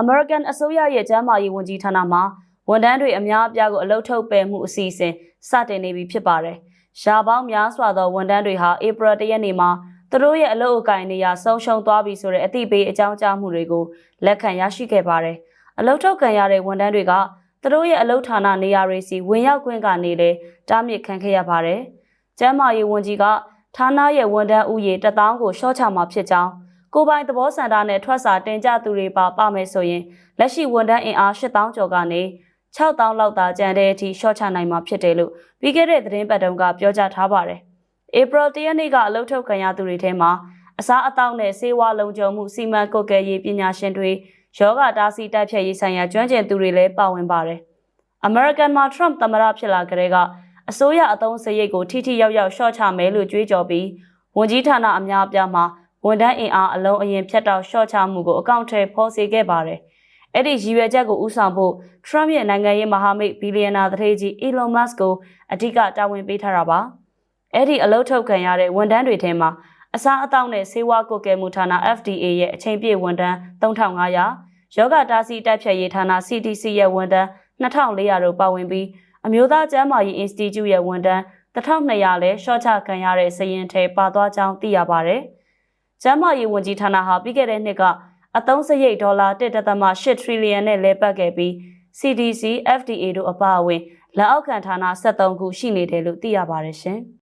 American အစိုးရရဲ့ကျန်းမာရေးဝန်ကြီးဌာနမှာဝန်ထမ်းတွေအများအပြားကိုအလုတ်ထုတ်ပယ်မှုအစီအစဉ်စတင်နေပြီဖြစ်ပါတယ်။ရှားပေါင်းများစွာသောဝန်ထမ်းတွေဟာဧပြီ၁ရက်နေ့မှာသူတို့ရဲ့အလုပ်အကင်နေရာဆုံးရှုံးသွားပြီဆိုတဲ့အသိပေးအကြောင်းကြားမှုတွေကိုလက်ခံရရှိခဲ့ပါတယ်။အလုတ်ထုတ်ခံရတဲ့ဝန်ထမ်းတွေကသူတို့ရဲ့အလုတ်ဌာနနေရာတွေစီဝင်ရောက်ခွင့်ကနေလေတားမြစ်ခံခဲ့ရပါတယ်။ကျန်းမာရေးဝန်ကြီးကဌာနရဲ့ဝန်ထမ်းဦးရေ1000ကိုရှော့ချမှာဖြစ်ကြောင်း ကိုယ်ပိုင်သဘောဆန္ဒနဲ့ထွက်စာတင်ကြသူတွေပါပါမယ်ဆိုရင်လက်ရှိဝန်ထမ်းအင်အား8000ကျော်ကနေ6000လောက်သာကျန်တဲ့အထိရှော့ချနိုင်မှာဖြစ်တယ်လို့ပြီးခဲ့တဲ့သတင်းပတ်တုန်းကပြောကြားထားပါတယ်။ဧပြီ၁ရက်နေ့ကအလုပ်ထုတ်ခံရသူတွေထဲမှာအစားအသောက်နဲ့ဆေးဝါးလုံခြုံမှုစီမံကွပ်ကဲရေးပညာရှင်တွေယောဂတားဆီးတိုက်ဖြတ်ရေးဆိုင်ရာကျွမ်းကျင်သူတွေလည်းပါဝင်ပါတယ်။ American မှာ Trump သမ္မတဖြစ်လာကြတဲ့ကအစိုးရအသုံးစရိတ်ကိုထိထိရောက်ရောက်ရှော့ချမယ်လို့ကြွေးကြော်ပြီးဝန်ကြီးဌာနအများအပြားမှာ ဝန်ထမ်းအင်အားအလုံးအရင်ဖြတ်တောက်ရှော့ချမှုကိုအကောင့်ထဲဖော်စေခဲ့ပါတယ်။အဲ့ဒီရည်ရွယ်ချက်ကိုဥဆောင်ဖို့ Trump ရဲ့နိုင်ငံရေးမဟာမိတ်ဘီလီယံနာတထေးကြီး Elon Musk ကိုအဓိကတာဝန်ပေးထားတာပါ။အဲ့ဒီအလုပ်ထုတ်ခံရတဲ့ဝန်ထမ်းတွေထဲမှာအစားအသောက်နဲ့ဆေးဝါးကွပ်ကဲမှုဌာန FDA ရဲ့အချိန်ပြည့်ဝန်ထမ်း3500ယောဂတားဆီးတိုက်ဖြတ်ရေးဌာန CDC ရဲ့ဝန်ထမ်း2400တို့ပါဝင်ပြီးအမျိုးသားကျန်းမာရေး Institute ရဲ့ဝန်ထမ်း1200လည်းရှော့ချခံရတဲ့စရင်ထဲပါသွားကြောင်းသိရပါတယ်။ ကျန်းမာရေးဝန်ကြီးဌာနဟာပြီးခဲ့တဲ့နှစ်ကအသုံးစရိတ်ဒေါ်လာ1.8 trillion နဲ့လဲပတ်ခဲ့ပြီး CDC, FDA တို့အပါအဝင်လက်အောက်ခံဌာန73ခုရှိနေတယ်လို့သိရပါတယ်ရှင်။